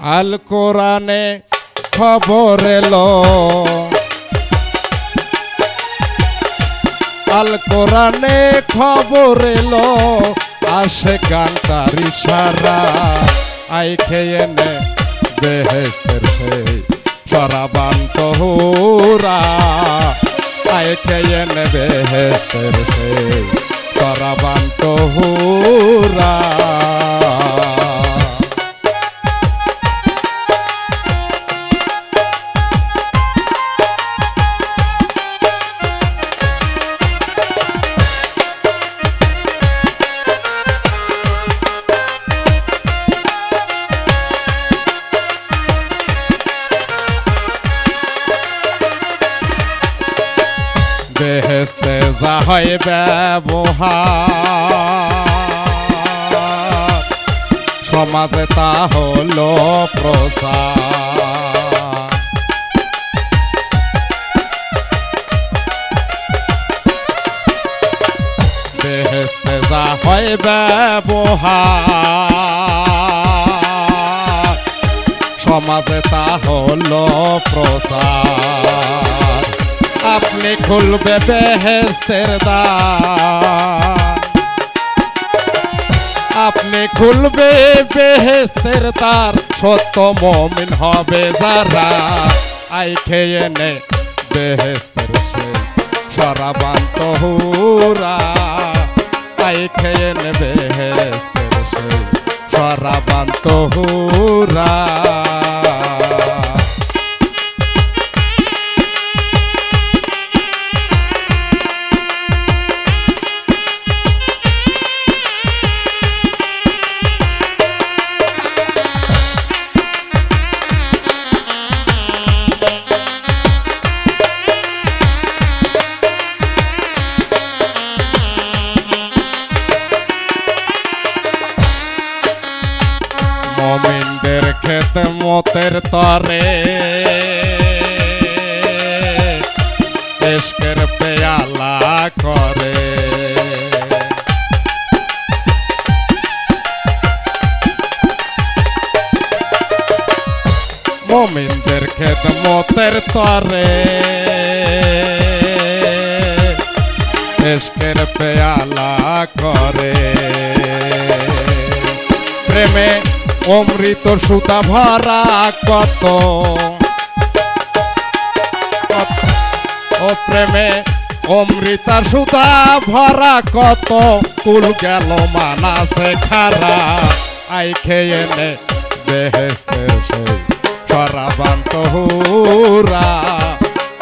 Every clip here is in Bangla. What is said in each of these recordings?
আল কোরআনে খবর এলো। আল কোরআনে খবর এলো, আসে গানটার ইশারা। আই খেয়ে নে বেহেস্তের সেই সরাবান্ত হুরা আই খেয়ে নে বেহেস্তের সেই সরাবান্ত হুরা বেহেস্তে যা হয় ব্যবহার সমাজে তা হলো প্রসার বেহেস্তে যা হয় ব্যবহার সমাজে তা হলো প্রসার আপনি খুলবে বেহেস্তের দ্বার আপনি খুলবে বেহেস্তের তার, সত্য মমিন হবে যারা। আই খেয়ে নে বেহেস্তের সে সরাবান্ত হুরা আই খেয়ে নে বেহেস্তের সে সরাবান্ত হুরা মমিনদের মতের তরে এসকের পেয়ালা করে মমিনদের খেত মতের তরে এসকের পেয়ালা করে প্রেমে অমৃত সুতা ভরা কত? ও প্রেমে অমৃতার সুতা ভরা কত? কুল গেল মানাসে খারা। আই খেয়ে নে বেহেস্তের সেই হুরা।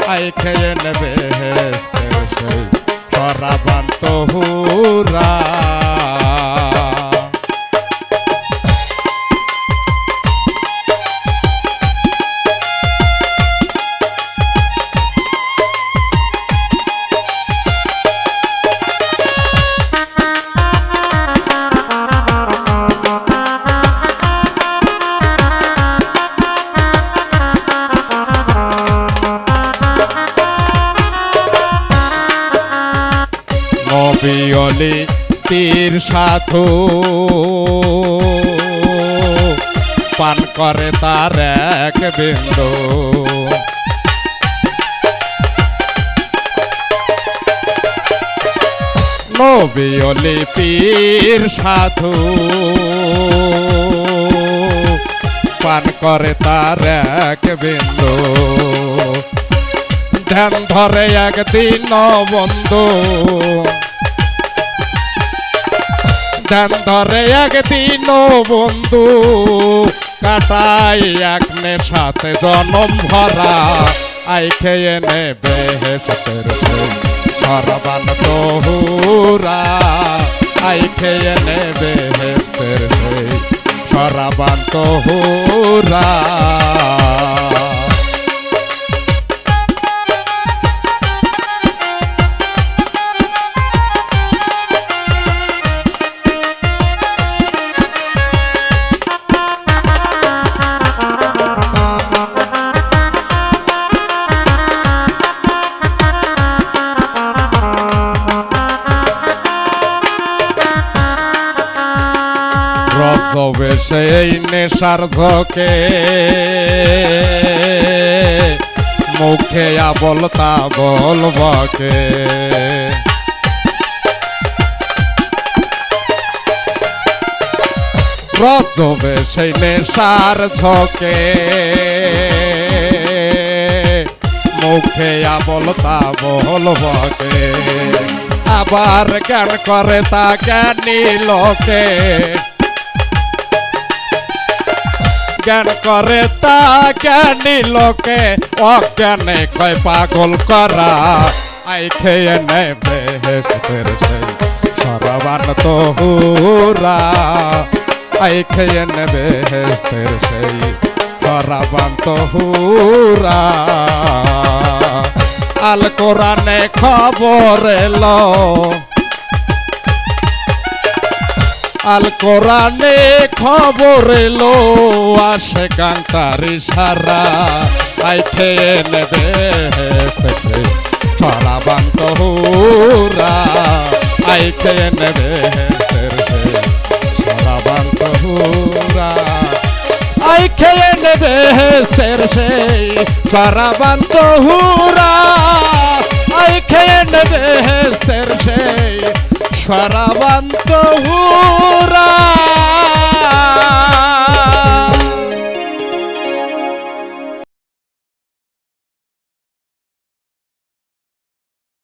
আই খেয়ে নে বেহেস্তের সেই সরাবান্ত হুরা। নবী অলি পীর সাধু। পান করে তার এক বিন্দু। নবী অলি পীর সাধু। পান করে তার এক বিন্দু। ধ্যান ধরে একদিন বন্ধু। ধ্যান ধরে একদিন বন্ধু, কাটাই এক সাথে জনম ভরা। আই খেয়ে নেবে হেসতের সরবান তহুরা। আই খেয়ে নেবে হেসতের সরাবান রজবে সেই নেশার ঝোঁকে মুখে আবল তা বলবকে রজবে সেই নেশার ঝোঁকে মুখে আবল তা বলবকে আবার জ্ঞান করে তা জ্ঞানী লোকে জ্ঞান করে তা জ্ঞানী লোকে অজ্ঞানে কয় পাগল করা। আই খেয়ে নেবে হেসতের সেই সরবান তো হুরা আই খেয়ে নেবে হেসতের সেই সরবান তো হুরা আল কোরআনে খবর এলো আল কোরআনে খবর এলো, আসে কান্তার সারা। আই খেয়ে নেবে থেকে ছড়াবান্ত হুরা। আই খেয়ে নেবে ছড়াবান্ত হুরা। আই খেয়ে নেবে হেস্তের সেই সারাবান্ত হুরা। আই খেয়ে নেবে হেস্তের সেই সারাবান্ত হুরা।